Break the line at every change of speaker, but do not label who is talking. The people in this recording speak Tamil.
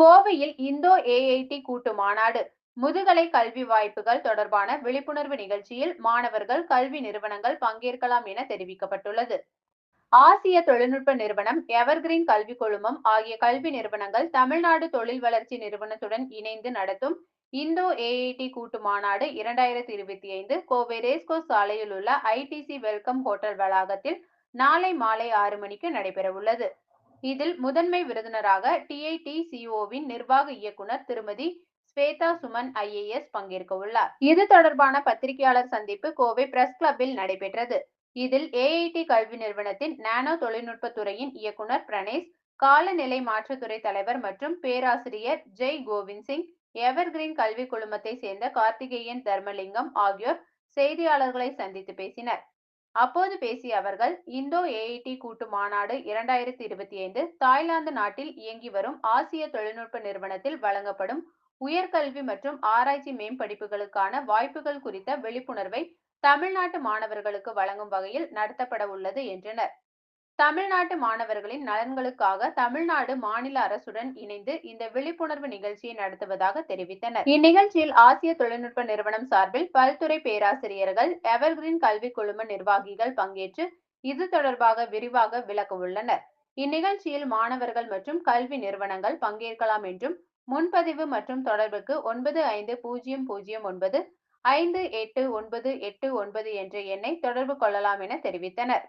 கோவையில் இந்தோ ஏஐடி கூட்டு மாநாடு. முதுகலை கல்வி வாய்ப்புகள் தொடர்பான விழிப்புணர்வு நிகழ்ச்சியில் மாணவர்கள் கல்வி நிறுவனங்கள் பங்கேற்கலாம் என தெரிவிக்கப்பட்டுள்ளது. ஆசிய தொழில்நுட்ப நிறுவனம் எவர்கிரீன் கல்விக் குழுமம் ஆகிய கல்வி நிறுவனங்கள் தமிழ்நாடு தொழில் வளர்ச்சி நிறுவனத்துடன் இணைந்து நடத்தும் இந்தோ ஏஐடி கூட்டு மாநாடு இரண்டாயிரத்தி இருபத்தி ஐந்து கோவை ரேஸ்கோ சாலையில் உள்ள ஐடிசி வெல்கம் ஹோட்டல் வளாகத்தில் நாளை மாலை ஆறு மணிக்கு நடைபெறவுள்ளது. இதில் முதன்மை விருந்தினராக டிஐடி சிஓவின் நிர்வாக இயக்குனர் திருமதி ஸ்வேதா சுமன் ஐஏஎஸ் பங்கேற்க உள்ளார். இது தொடர்பான பத்திரிகையாளர் சந்திப்பு கோவை பிரஸ் கிளப்பில் நடைபெற்றது. இதில் ஏஐடி கல்வி நிறுவனத்தின் நானோ தொழில்நுட்ப துறையின் இயக்குனர் பிரணேஷ் காலநிலை மாற்றுத்துறை தலைவர் மற்றும் பேராசிரியர் ஜெய் கோவிந்த் சிங் எவர்கிரீன் கல்வி குழுமத்தை சேர்ந்த கார்த்திகேயன் தர்மலிங்கம் ஆகியோர் செய்தியாளர்களை சந்தித்து பேசினர். அப்போது பேசிய அவர்கள் இந்தோ ஏஐடி கூட்டு மாநாடு இரண்டாயிரத்தி இருபத்தி ஐந்து தாய்லாந்து நாட்டில் இயங்கி வரும் ஆசிய தொழில்நுட்ப நிறுவனத்தில் வழங்கப்படும் உயர்கல்வி மற்றும் ஆராய்ச்சி மேம்படிப்புகளுக்கான வாய்ப்புகள் குறித்த விழிப்புணர்வை தமிழ்நாட்டு மாணவர்களுக்கு வழங்கும் வகையில் நடத்தப்பட உள்ளது என்றனர். தமிழ்நாட்டு மாணவர்களின் நலன்களுக்காக தமிழ்நாடு மாநில அரசுடன் இணைந்து இந்த விழிப்புணர்வு நிகழ்ச்சியை நடத்துவதாக தெரிவித்தனர். இந்நிகழ்ச்சியில் ஆசிய தொழில்நுட்ப நிறுவனம் சார்பில் பல்துறை பேராசிரியர்கள் எவர்கிரீன் கல்வி குழும நிர்வாகிகள் பங்கேற்று இது தொடர்பாக விரிவாக விளக்க உள்ளனர். இந்நிகழ்ச்சியில் மாணவர்கள் மற்றும் கல்வி நிறுவனங்கள் பங்கேற்கலாம் என்றும் முன்பதிவு மற்றும் தொடர்புக்கு ஒன்பது ஐந்து பூஜ்ஜியம் பூஜ்ஜியம் ஒன்பது ஐந்து எட்டு ஒன்பது எட்டு ஒன்பது என்ற எண்ணை தொடர்பு கொள்ளலாம் என தெரிவித்தனர்.